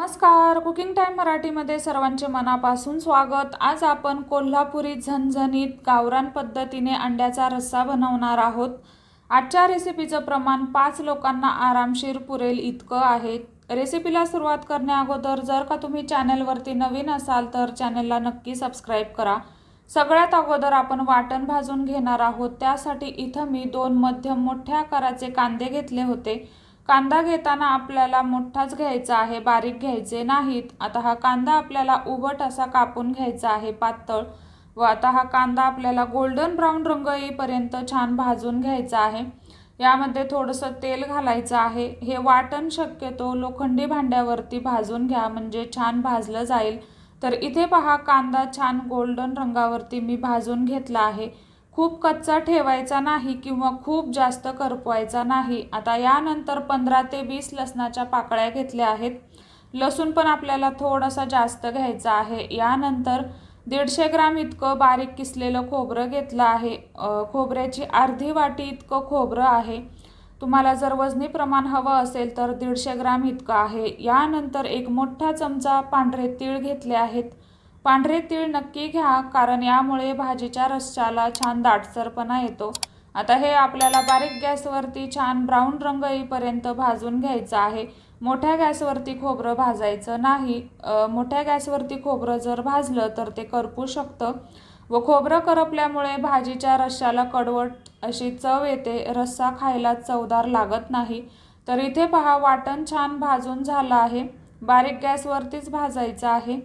नमस्कार. Cooking time मराठीमध्ये सर्वांचे मनापासून स्वागत. आज आपण कोल्हापुरी झणझणीत गावरान पद्धतीने अंड्याचा रस्सा बनवणार आहोत. आजच्या रेसिपीचं प्रमाण पाच लोकांना आरामशीर पुरेल इतकं आहे. रेसिपीला सुरुवात करण्याअगोदर जर का तुम्ही चॅनलवरती नवीन असाल तर चॅनलला नक्की सबस्क्राईब करा. सगळ्यात अगोदर आपण वाटण भाजून घेणार आहोत. त्यासाठी इथं मी दोन मध्यम मोठ्या आकाराचे कांदे घेतले होते. कांदा घेताना आपल्याला मोठाच घ्यायचा आहे बारीक घ्यायचे नाहीत. आता हा कांदा आपल्याला उभट असा कापून घ्यायचा आहे पातळ. व आता हा कांदा आपल्याला गोल्डन ब्राऊन रंग येईपर्यंत छान भाजून घ्यायचा आहे. यामध्ये थोडंसं तेल घालायचं आहे. हे वाटण शक्यतो लोखंडी भांड्यावरती भाजून घ्या म्हणजे छान भाजलं जाईल. तर इथे पहा कांदा छान गोल्डन रंगावरती मी भाजून घेतला आहे. खूप कच्चा ठेवायचा नाही किंवा खूप जास्त करपवायचा नाही. आता यानंतर पंधरा ते वीस लसणाच्या पाकळ्या घेतल्या आहेत. लसूण पण आपल्याला थोडासा जास्त घ्यायचा आहे. यानंतर दीडशे ग्राम इतकं बारीक किसलेलं खोबरं घेतलं आहे. खोबऱ्याची अर्धी वाटी इतकं खोबरं आहे. तुम्हाला जर वजनी प्रमाण हवं असेल तर दीडशे ग्राम इतकं आहे. यानंतर एक मोठा चमचा पांढरे तीळ घेतले आहेत. पांढरे तीळ नक्की घ्या कारण यामुळे भाजीच्या रश्श्याला छान दाटसरपणा येतो. आता हे आपल्याला बारीक गॅसवरती छान ब्राऊन रंग येईपर्यंत भाजून घ्यायचं आहे. मोठ्या गॅसवरती खोबरं भाजायचं नाही. मोठ्या गॅसवरती खोबरं जर भाजलं तर ते करपू शकतं. व खोबरं करपल्यामुळे भाजीच्या रश्याला कडवट अशी चव येते. रस्सा खायला चवदार लागत नाही. तर इथे पहा वाटण छान भाजून झालं आहे. बारीक गॅसवरतीच भाजायचं आहे.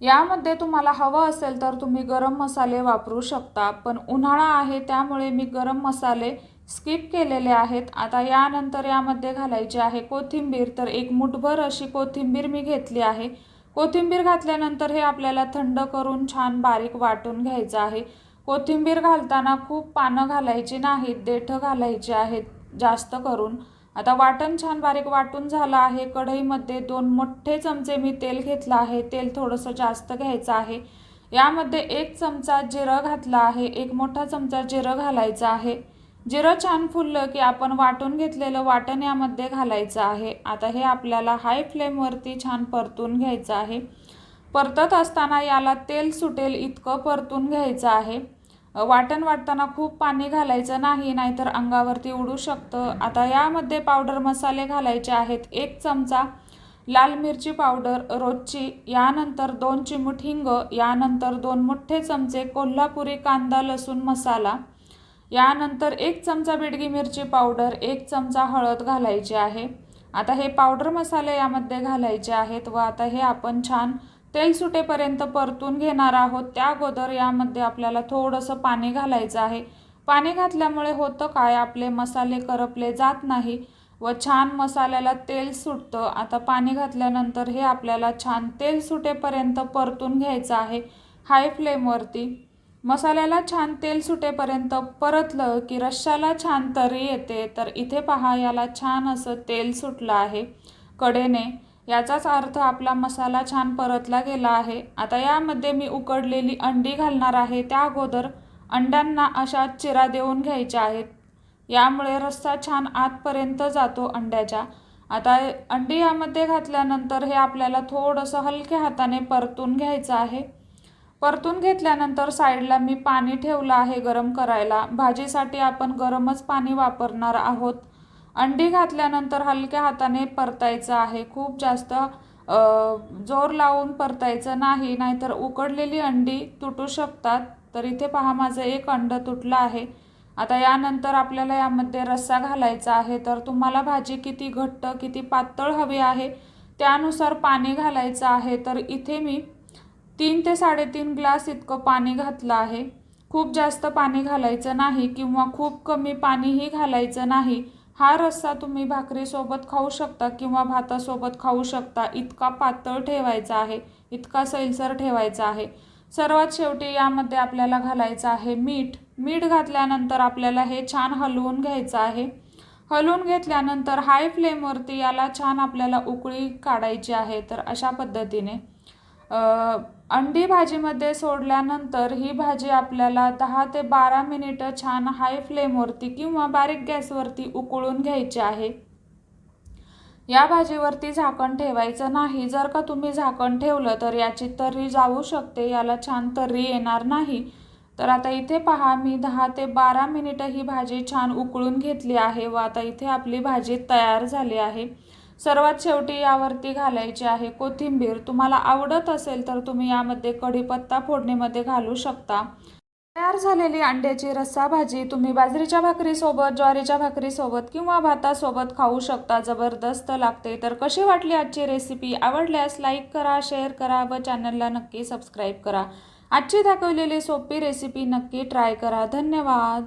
यामध्ये तुम्हाला हवं असेल तर तुम्ही गरम मसाले वापरू शकता पण उन्हाळा आहे त्यामुळे मी गरम मसाले स्किप केलेले आहेत. आता यानंतर यामध्ये घालायची आहे कोथिंबीर तर एक मुठभर अशी कोथिंबीर मी घेतली आहे. कोथिंबीर घातल्यानंतर हे आपल्याला थंड करून छान बारीक वाटून घ्यायचं आहे. कोथिंबीर घालताना खूप पानं घालायची नाहीत देठं घालायची आहेत जास्त करून. आता वाटण छान बारीक वाटून झालं आहे. कढईमध्ये दोन मोठे चमचे मी तेल घेतलं आहे. तेल थोडंसं जास्त घ्यायचं आहे. यामध्ये एक चमचा जिरं घातला आहे. एक मोठा चमचा जिरं घालायचं आहे. जिरं छान फुललं की आपण वाटून घेतलेलं वाटण यामध्ये घालायचं आहे. आता हे आपल्याला हाय फ्लेमवरती छान परतून घ्यायचं आहे. परतत असताना याला तेल सुटेल इतकं परतून घ्यायचं आहे. वाटण वाटताना खूप पाणी घालायचं नाही नाहीतर अंगावरती उडू शकतं. आता यामध्ये पावडर मसाले घालायचे आहेत. एक चमचा लाल मिरची पावडर रोजची यानंतर दोन चिमूट हिंग यानंतर दोन मोठे चमचे कोल्हापुरी कांदा लसूण मसाला यानंतर एक चमचा बिडगी मिरची पावडर एक चमचा हळद घालायची आहे. आता हे पावडर मसाले यामध्ये घालायचे आहेत व आता हे आपण छान तेल सुटेपर्यंत परतून घेणार आहोत. त्या अगोदर यामध्ये आपल्याला थोडंसं पाणी घालायचं आहे. पाणी घातल्यामुळे होतं काय? आपले मसाले करपले जात नाही व छान मसाल्याला तेल सुटतं. आता पाणी घातल्यानंतर हे आपल्याला छान तेल सुटेपर्यंत परतून घ्यायचं आहे. हाय फ्लेमवरती. मसाल्याला छान तेल सुटेपर्यंत परतलं की रश्शाला छान तरी येते. तर इथे पहा याला छान असं तेल सुटलं आहे. कडेने. याचाच अर्थ आपला मसाला छान परतला गेला आहे. आता यामध्ये मी उकडलेली अंडी घालणार आहे. त्या अगोदर अंड्यांना अशा चिरा देऊन घ्यायच्या आहेत. यामुळे रस्सा छान आतपर्यंत जातो अंड्याच्या. आता अंडी यामध्ये घातल्यानंतर हे आपल्याला थोडंसं हलक्या हाताने परतून घ्यायचं आहे. परतून घेतल्यानंतर साईडला मी पाणी ठेवलं आहे गरम करायला. भाजीसाठी आपण गरमच पाणी वापरणार आहोत. अंडी घातल्यानंतर हलक्या हाताने परतायचं आहे. खूप जास्त जोर लावून परतायचं नाही नाहीतर उकडलेली अंडी तुटू शकतात. तर इथे पहा माझं एक अंड तुटलं आहे. आता यानंतर आपल्याला यामध्ये रस्सा घालायचा आहे. तर तुम्हाला भाजी किती घट्ट किती पातळ हवी आहे त्यानुसार पाणी घालायचं आहे. तर इथे मी तीन ते साडेतीन ग्लास इतकं पाणी घातलं आहे. खूप जास्त पाणी घालायचं नाही किंवा खूप कमी पाणीही घालायचं नाही. हा रस्सा तुम्ही भाकरीसोबत खाऊ शकता किंवा भातासोबत खाऊ शकता. इतका पातळ ठेवायचा आहे. इतका सैलसर ठेवायचा आहे. सर्वात शेवटी यामध्ये आपल्याला घालायचं आहे मीठ. मीठ घातल्यानंतर आपल्याला हे छान हलवून घ्यायचं आहे. हलवून घेतल्यानंतर हाय फ्लेमवरती याला छान आपल्याला उकळी काढायची आहे. तर अशा पद्धतीने अंडी भाजीमध्ये सोडल्यानंतर ही भाजी आपल्याला दहा ते बारा मिनिटं छान हाय फ्लेमवरती किंवा बारीक गॅसवरती उकळून घ्यायची आहे. या भाजीवरती झाकण ठेवायचं नाही. जर का तुम्ही झाकण ठेवलं तर याची तर्री जाऊ शकते याला छान तर्री येणार नाही. तर आता इथे पहा मी दहा ते बारा मिनिटं ही भाजी छान उकळून घेतली आहे व आता इथे आपली भाजी तयार झाली आहे. सर्वात शेवटी यावरती घालायची आहे कोथिंबीर. तुम्हाला आवडत असेल तर तुम्ही यामध्ये कढीपत्ता फोडणीमध्ये घालू शकता. तयार झालेली अंड्याची रस्सा भाजी तुम्ही बाजरीच्या भाकरीसोबत ज्वारीच्या भाकरीसोबत किंवा भातासोबत खाऊ शकता. जबरदस्त लागते. तर कशी वाटली आजची रेसिपी आवडल्यास लाईक करा शेअर करा व चॅनलला नक्की सबस्क्राईब करा. आजची दाखवलेली सोपी रेसिपी नक्की ट्राय करा. धन्यवाद.